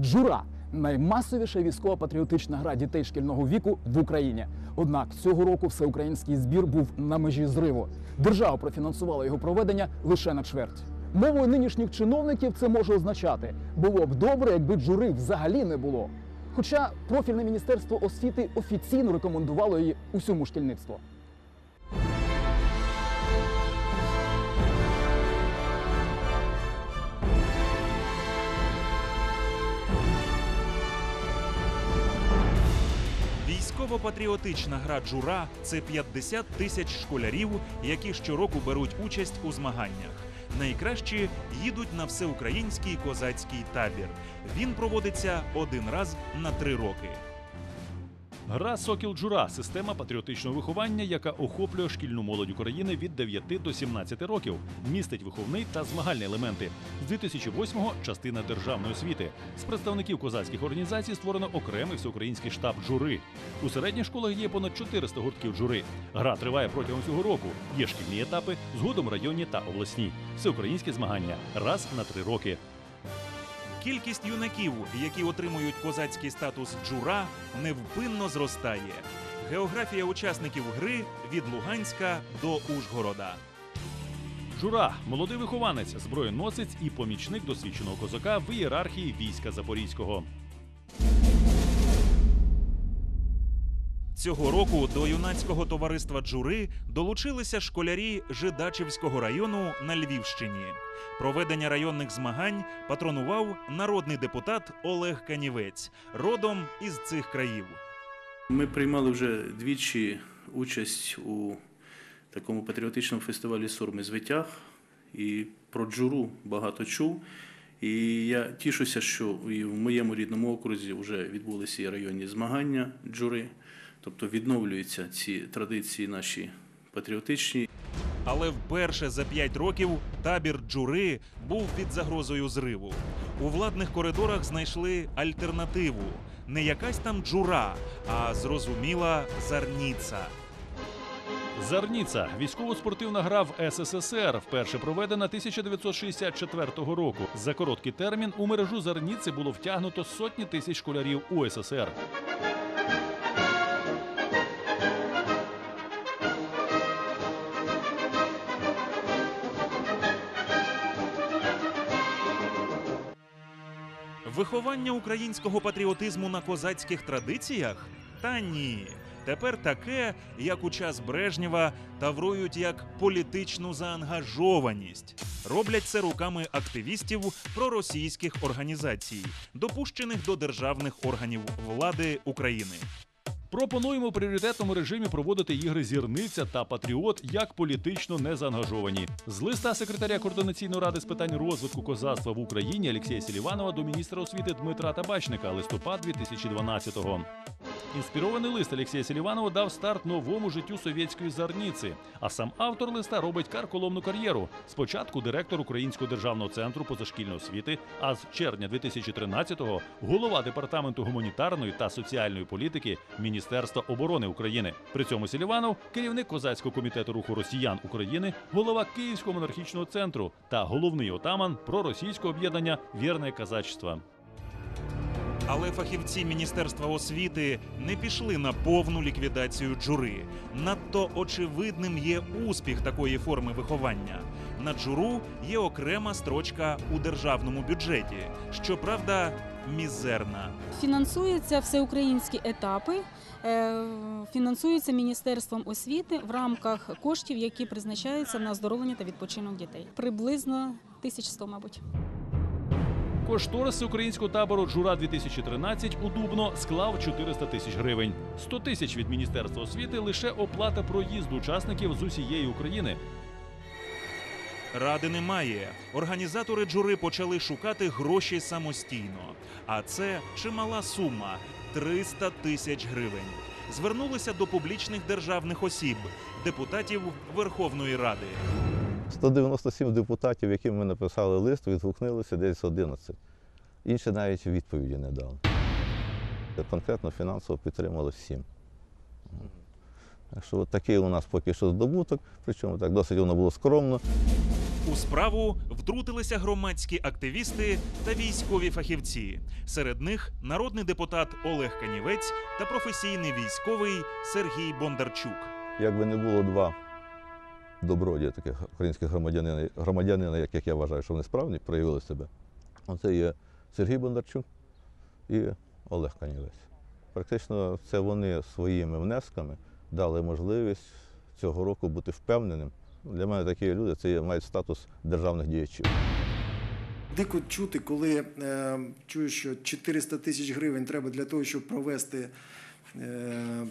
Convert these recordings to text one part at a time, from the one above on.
Джура наймасовіша військово-патріотична гра дітей шкільного віку в Україні. Однак цього року всеукраїнський збір був на межі зриву. Держава профінансувала його проведення лише на чверть. Мовою нинішніх чиновників це може означати було б добре, якби джури взагалі не було. Хоча профільне міністерство освіти офіційно рекомендувало її усьому шкільництву. Військово-патріотична гра Джура це 50 тисяч школярів, які щороку беруть участь у змаганнях. Найкращі їдуть на всеукраїнський козацький табір. Він проводиться один раз на три роки. Гра Сокіл Джура система патріотичного виховання, яка охоплює шкільну молодь України від 9 до 17 років, містить виховний та змагальні елементи. З 2008-го частина державної освіти. З представників козацьких організацій створено окремий всеукраїнський штаб джури. У середніх школах є понад 400 гуртків джури. Гра триває протягом цього року. Є шкільні етапи, згодом районні та обласні. Всеукраїнські змагання раз на три роки. Кількість юнаків, які отримують козацький статус джура, невпинно зростає. Географія учасників гри від Луганська до Ужгорода. Жура молодий вихованець, зброєносець і помічник досвідченого козака в ієрархії війська Запорізького. Цього року до юнацького товариства джури долучилися школярі Жидачівського району на Львівщині. Проведення районних змагань патронував народний депутат Олег Канівець, родом із цих країв. Ми приймали вже двічі участь у такому патріотичному фестивалі Сурми Звитяг і про джуру багато чув. І я тішуся, що і в моєму рідному окрузі вже відбулися і районні змагання джури, тобто відновлюються ці традиції наші патріотичні. Але вперше за п'ять років табір джури був під загрозою зриву. У владних коридорах знайшли альтернативу. Не якась там джура, а зрозуміла зарніца. Зарніца військово-спортивна гра в СССР, вперше проведена 1964 року. За короткий термін у мережу Зарніци було втягнуто сотні тисяч школярів УССР. Виховання українського патріотизму на козацьких традиціях? Та ні. Тепер таке, як у час Брежнєва, таврують як політичну заангажованість. Роблять це руками активістів проросійських організацій, допущених до державних органів влади України. Пропонуємо в пріоритетному режимі проводити ігри зірниця та патріот як політично незаангажовані. З листа секретаря координаційної ради з питань розвитку козацтва в Україні Олексія Селіванова до міністра освіти Дмитра Табачника листопад 2012-го. Інспірований лист Олексія Селіванова дав старт новому життю совєтської зарніці. А сам автор листа робить карколомну кар'єру. Спочатку директор Українського державного центру позашкільної освіти, а з червня 2013-го голова департаменту гуманітарної та соціальної політики Міністерства оборони України. При цьому Селіванов керівник козацького комітету руху росіян України, голова Київського монархічного центру та головний отаман проросійського об'єднання Вірне казачество. Але фахівці Міністерства освіти не пішли на повну ліквідацію джури. Надто очевидним є успіх такої форми виховання. На джуру є окрема строчка у державному бюджеті, щоправда, мізерна. Фінансуються всеукраїнські етапи, е, фінансуються Міністерством освіти в рамках коштів, які призначаються на оздоровлення та відпочинок дітей. Приблизно 1100, мабуть. Кошторис українського табору Джура 2013 у Дубно склав 400 тисяч гривень. 100 тисяч від Міністерства освіти лише оплата проїзду учасників з усієї України. Ради немає. Організатори джури почали шукати гроші самостійно. А це чимала сума 300 тисяч гривень. Звернулися до публічних державних осіб, депутатів Верховної Ради. 197 депутатів, яким ми написали лист, відгукнулися десь 11. Інші навіть відповіді не дали. Конкретно фінансово підтримали 7. Так що от такий у нас поки що здобуток, причому так досить воно було скромно. У справу втрутилися громадські активісти та військові фахівці. Серед них народний депутат Олег Канівець та професійний військовий Сергій Бондарчук. Якби не було два добродія таких українських громадянина, громадянина, як, як я вважаю, що вони справні, проявили себе. Оце є Сергій Бондарчук і Олег Канівець. Практично це вони своїми внесками дали можливість цього року бути впевненим. Для мене такі люди це мають статус державних діячів. Дико чути, коли е, чую, що 400 тисяч гривень треба для того, щоб провести е,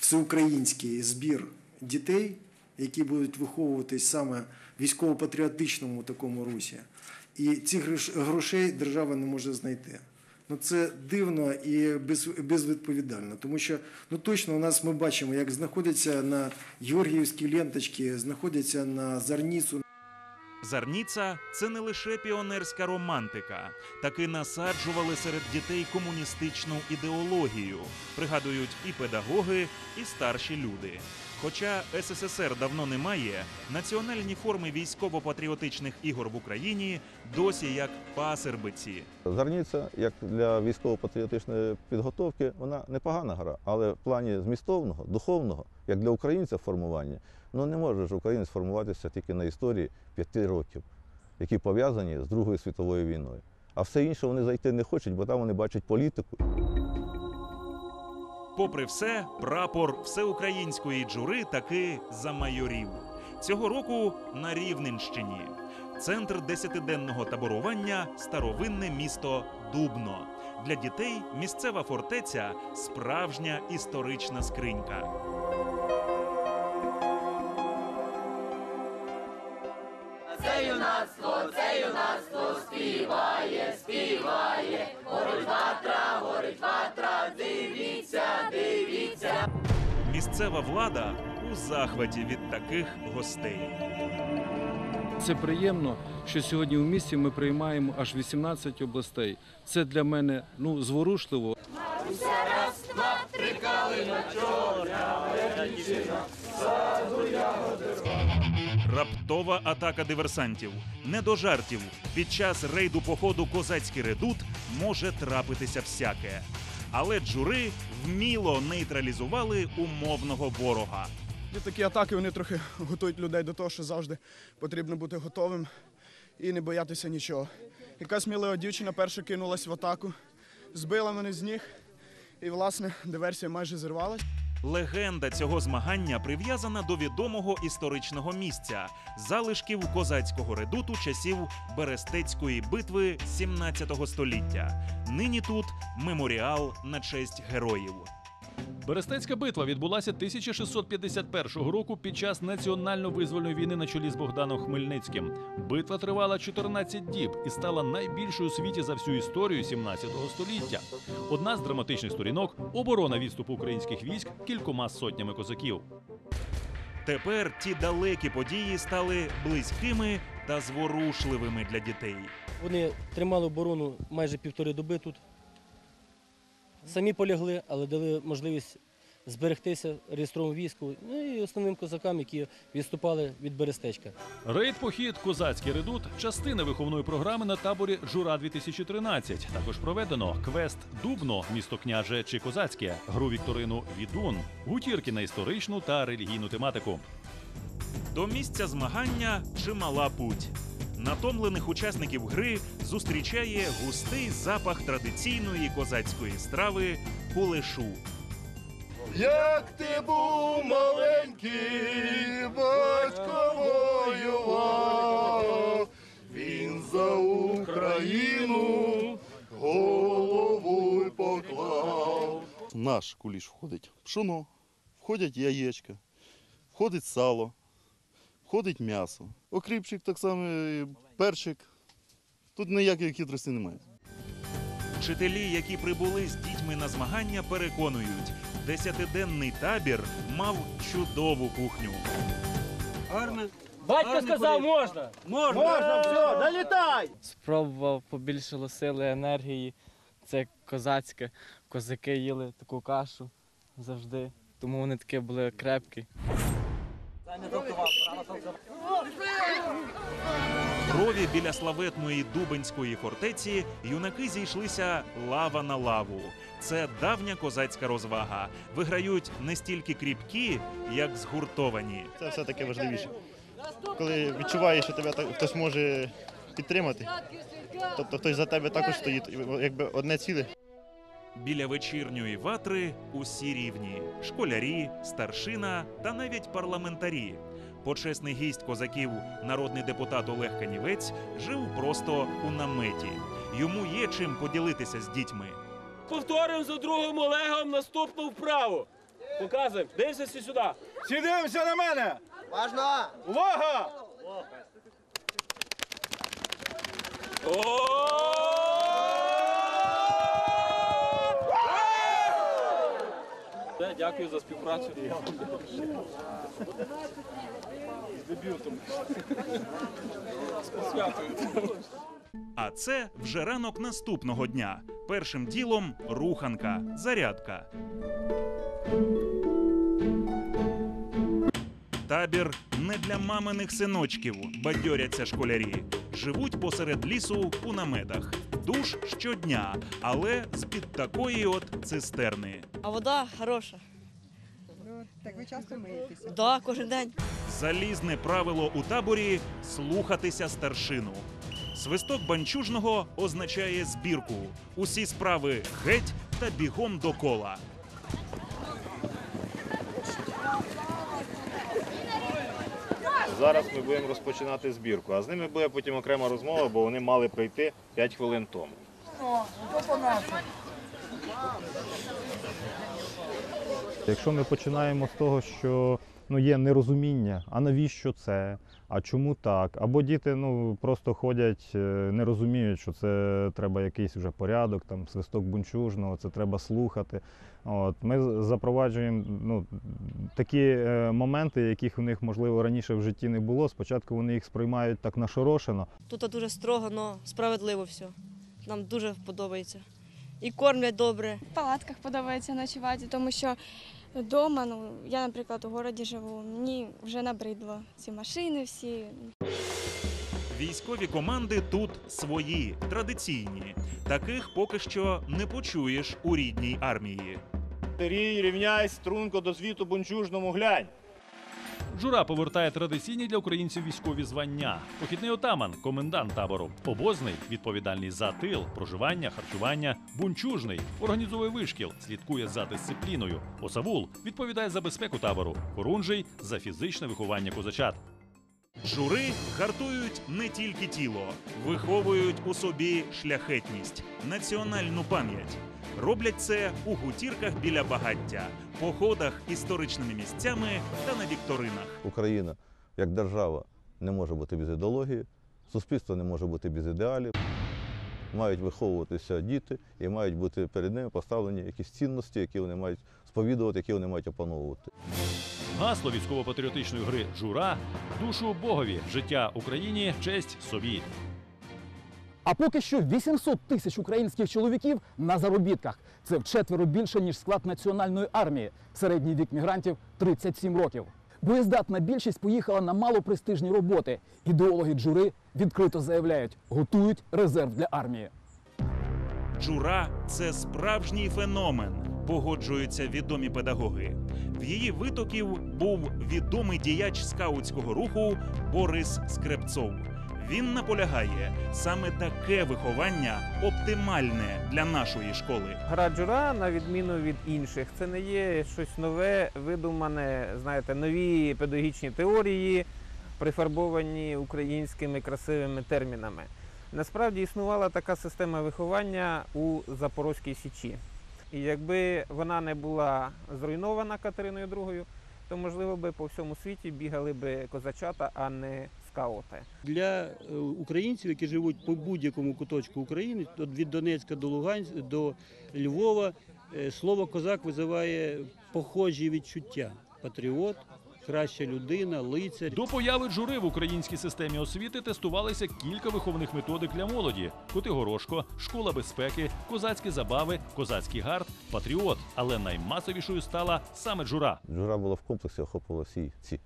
всеукраїнський збір дітей, які будуть виховуватись саме в військово-патріотичному такому русі. І грош- грошей держава не може знайти. Ну це дивно і без, безвідповідально, тому що ну точно у нас ми бачимо, як знаходяться на Георгіївській ленточці, знаходяться на Зарніцу, Зарніца це не лише піонерська романтика, таки насаджували серед дітей комуністичну ідеологію, пригадують і педагоги, і старші люди. Хоча СССР давно немає, національні форми військово-патріотичних ігор в Україні досі як пасербиці. Зарніця, як для військово-патріотичної підготовки, вона непогана гра, але в плані змістовного, духовного, як для українця формування, ну не може ж українець формуватися тільки на історії п'яти років, які пов'язані з Другою світовою війною. А все інше вони зайти не хочуть, бо там вони бачать політику. Попри все, прапор всеукраїнської джури таки замайорів. Цього року на Рівненщині. Центр десятиденного таборування старовинне місто Дубно. Для дітей місцева фортеця справжня історична скринька. Місцева влада у захваті від таких гостей. Це приємно, що сьогодні в місті ми приймаємо аж 18 областей. Це для мене ну зворушливо. Раптова атака диверсантів. Не до жартів. Під час рейду походу Козацький редут може трапитися всяке. Але джури вміло нейтралізували умовного ворога. І такі атаки вони трохи готують людей до того, що завжди потрібно бути готовим і не боятися нічого. Якась смілива дівчина перша кинулась в атаку, збила мене з ніг, і, власне, диверсія майже зірвалась. Легенда цього змагання прив'язана до відомого історичного місця залишків козацького редуту часів Берестецької битви 17 століття. Нині тут меморіал на честь героїв. Берестецька битва відбулася 1651 року під час національно-визвольної війни на чолі з Богданом Хмельницьким. Битва тривала 14 діб і стала найбільшою у світі за всю історію 17 століття. Одна з драматичних сторінок оборона відступу українських військ кількома сотнями козаків. Тепер ті далекі події стали близькими та зворушливими для дітей. Вони тримали оборону майже півтори доби тут. Самі полягли, але дали можливість зберегтися реєстровому війську, ну і основним козакам, які відступали від Берестечка. Рейд похід Козацький редут частина виховної програми на таборі Жура 2013. Також проведено квест Дубно, місто княже чи козацьке, гру вікторину Відун, гутірки на історичну та релігійну тематику. До місця змагання чимала путь. Натомлених учасників гри зустрічає густий запах традиційної козацької страви кулешу. Як ти був маленький, батько воював, він за Україну голову поклав. В Наш куліш входить пшоно, входять яєчка, входить сало, входить м'ясо. Окріпчик так само, і перчик. Тут ніякої хитрості немає. Вчителі, які прибули з дітьми на змагання, переконують, десятиденний табір мав чудову кухню. Батько сказав, можна! можна все, долітай! спробував побільшило сили енергії. Це козацьке. Козаки їли таку кашу завжди. Тому вони такі були крепкі. В рові біля славетної Дубенської фортеці юнаки зійшлися лава на лаву. Це давня козацька розвага. Виграють не стільки кріпкі, як згуртовані. Це все-таки важливіше. Коли відчуваєш, що тебе хтось може підтримати, тобто хтось за тебе також стоїть, якби одне ціле. Біля вечірньої ватри усі рівні: школярі, старшина та навіть парламентарі. Почесний гість козаків, народний депутат Олег Канівець, жив просто у наметі. Йому є чим поділитися з дітьми. Повторюємо за другим Олегом наступну вправу. Показуємо. Дивимося всі сюди. Всі дивимося на мене. Важно. Увага! Дякую за співпрацю. З дебютом. А це вже ранок наступного дня. Першим ділом руханка, зарядка. Табір не для маминих синочків, бадьоряться школярі. Живуть посеред лісу у наметах. Душ щодня, але з-під такої от цистерни. А вода хороша. Ну, так ви часто миєтеся? Да, кожен день. Залізне правило у таборі слухатися старшину. Свисток банчужного означає збірку. Усі справи геть та бігом до кола. Зараз ми будемо розпочинати збірку, а з ними буде потім окрема розмова, бо вони мали прийти 5 хвилин тому. Якщо ми починаємо з того, що ну, є нерозуміння, а навіщо це, а чому так? Або діти ну, просто ходять, е, не розуміють, що це треба якийсь вже порядок, там, свисток бунчужного, це треба слухати. От, ми запроваджуємо ну, такі е, моменти, яких у них, можливо, раніше в житті не було. Спочатку вони їх сприймають так нашорошено, Тут дуже строго, але справедливо все. Нам дуже подобається. І кормлять добре. В палатках подобається ночувати, тому що вдома, ну я, наприклад, у городі живу, мені вже набридло ці машини всі. Військові команди тут свої, традиційні. Таких поки що не почуєш у рідній армії. Рій, рівняй, струнко до звіту бунчужному глянь. Жура повертає традиційні для українців військові звання. Похідний отаман, комендант табору. Обозний відповідальний за тил, проживання, харчування. Бунчужний організовує вишкіл, слідкує за дисципліною. Осавул відповідає за безпеку табору. Хорунжий за фізичне виховання козачат. Жури гартують не тільки тіло, виховують у собі шляхетність, національну пам'ять. Роблять це у гутірках біля багаття, походах історичними місцями та на вікторинах. Україна як держава не може бути без ідеології, суспільство не може бути без ідеалів. Мають виховуватися діти і мають бути перед ними поставлені якісь цінності, які вони мають сповідувати, які вони мають опановувати. Гасло військово-патріотичної гри Жура душу Богові, життя Україні, честь собі. А поки що 800 тисяч українських чоловіків на заробітках. Це вчетверо більше, ніж склад національної армії. Середній вік мігрантів 37 років. Боєздатна більшість поїхала на малопрестижні роботи. Ідеологи джури відкрито заявляють, готують резерв для армії. Джура це справжній феномен, погоджуються відомі педагоги. В її витоків був відомий діяч скаутського руху Борис Скрепцов. Він наполягає, саме таке виховання оптимальне для нашої школи. Гра джура, на відміну від інших, це не є щось нове, видумане, знаєте, нові педагогічні теорії, прифарбовані українськими красивими термінами. Насправді існувала така система виховання у Запорозькій Січі. І якби вона не була зруйнована Катериною II, то можливо би по всьому світі бігали би козачата, а не скаути. Для е, українців, які живуть по будь-якому куточку України, от від Донецька до Луганська до Львова, е, слово козак визиває похожі відчуття. Патріот, краща людина, лицар. До появи джури в українській системі освіти тестувалися кілька виховних методик для молоді: Котигорошко, школа безпеки, козацькі забави, козацький гард, патріот. Але наймасовішою стала саме джура. Джура була в комплексі, охоплювала всі ці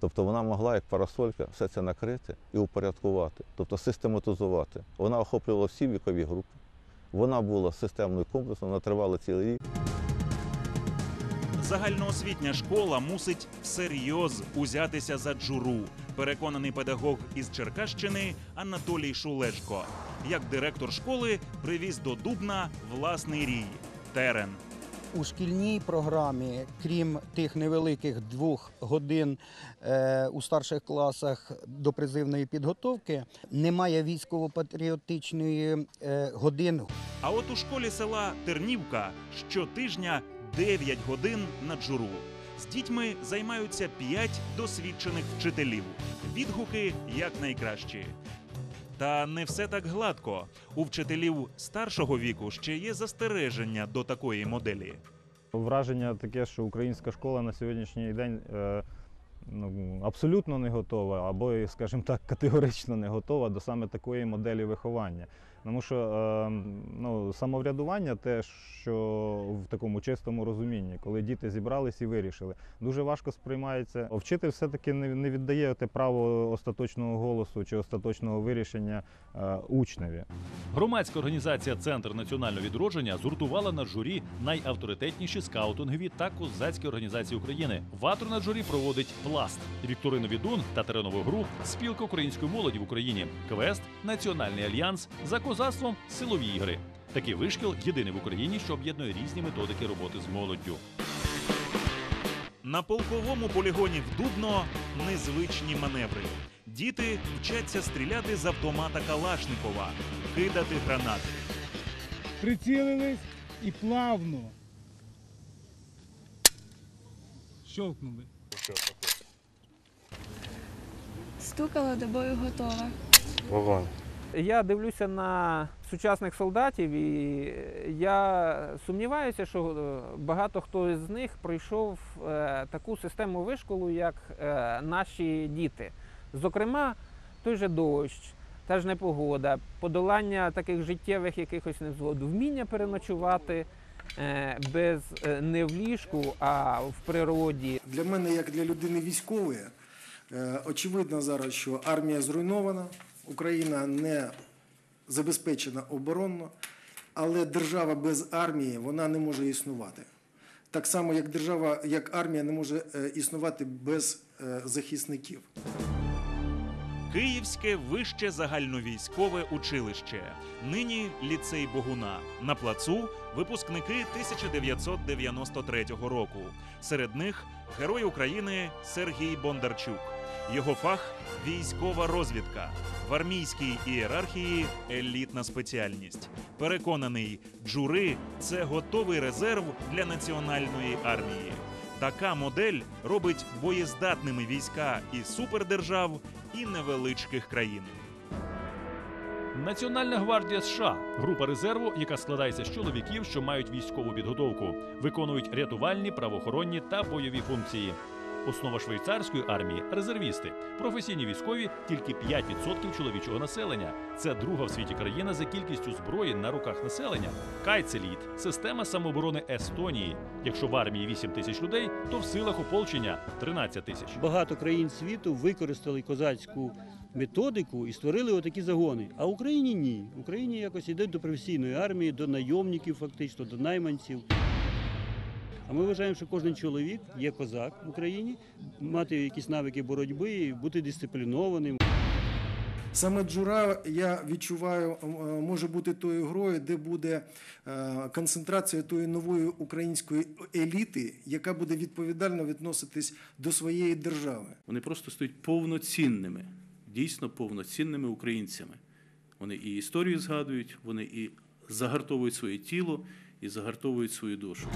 Тобто вона могла, як парасолька, все це накрити і упорядкувати, тобто систематизувати. Вона охоплювала всі вікові групи. Вона була системною комплексом, вона тривала цілий рік. Загальноосвітня школа мусить всерйоз узятися за джуру. Переконаний педагог із Черкащини Анатолій Шулешко. Як директор школи привіз до Дубна власний рій терен. У шкільній програмі, крім тих невеликих двох годин е, у старших класах до призивної підготовки, немає військово-патріотичної е, годин. А от у школі села Тернівка щотижня 9 годин на джуру. З дітьми займаються 5 досвідчених вчителів. Відгуки якнайкращі. Та не все так гладко. У вчителів старшого віку ще є застереження до такої моделі. Враження таке, що українська школа на сьогоднішній день е, ну, абсолютно не готова, або, скажімо так, категорично не готова до саме такої моделі виховання. Тому що е, ну, самоврядування, те, що в такому чистому розумінні, коли діти зібрались і вирішили, дуже важко сприймається. Вчитель все-таки не, віддає те право остаточного голосу чи остаточного вирішення е, учневі. Громадська організація Центр національного відродження згуртувала на журі найавторитетніші скаутингові та козацькі організації України. Ватру на журі проводить пласт, Вікторину Відун та теренову гру Спілка української молоді в Україні, Квест, Національний альянс за козацтвом силові ігри. Такий вишкіл єдиний в Україні, що об'єднує різні методики роботи з молоддю. На полковому полігоні в Дубно незвичні маневри. Діти вчаться стріляти з автомата Калашникова, кидати гранати. Прицілились і плавно. Щовкнули. Стукало до бою готова. Вогонь. Я дивлюся на сучасних солдатів, і я сумніваюся, що е, багато хто з них пройшов е, таку систему вишколу, як е, наші діти. Зокрема, той же дощ, та ж непогода, подолання таких життєвих якихось невзгод, вміння переночувати без не в ліжку, а в природі. Для мене, як для людини військової, очевидно зараз, що армія зруйнована, Україна не забезпечена оборонно, але держава без армії вона не може існувати. Так само, як держава, як армія не може е, існувати без е, захисників. Київське вище загальновійськове училище. Нині ліцей Богуна. На плацу випускники 1993 року. Серед них герой України Сергій Бондарчук. Його фах військова розвідка. В армійській ієрархії елітна спеціальність. Переконаний, джури це готовий резерв для національної армії. Така модель робить боєздатними війська і супердержав, і невеличких країн. Національна гвардія США група резерву, яка складається з чоловіків, що мають військову підготовку, виконують рятувальні, правоохоронні та бойові функції. Основа швейцарської армії резервісти. Професійні військові тільки 5% чоловічого населення. Це друга в світі країна за кількістю зброї на руках населення. Кайцеліт система самооборони Естонії. Якщо в армії 8 тисяч людей, то в силах ополчення 13 тисяч. Багато країн світу використали козацьку методику і створили отакі загони. А в Україні ні. В Україні якось йдуть до професійної армії, до найомників, фактично, до найманців. А ми вважаємо, що кожен чоловік є козак в Україні, мати якісь навики боротьби, і бути дисциплінованим. Саме джура, я відчуваю, е, може бути тою грою, де буде е, концентрація тої нової української еліти, яка буде відповідально відноситись до своєї держави. Вони просто стають повноцінними, дійсно повноцінними українцями. Вони і історію згадують, вони і загартовують своє тіло, і загартовують свою душу.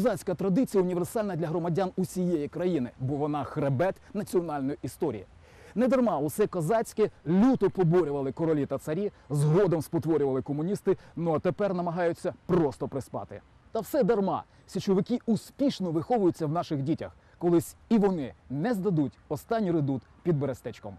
Козацька традиція універсальна для громадян усієї країни, бо вона хребет національної історії. Недарма усе козацьке люто поборювали королі та царі, згодом спотворювали комуністи, ну а тепер намагаються просто приспати. Та все дарма. Січовики успішно виховуються в наших дітях. Колись і вони не здадуть останній редут під берестечком.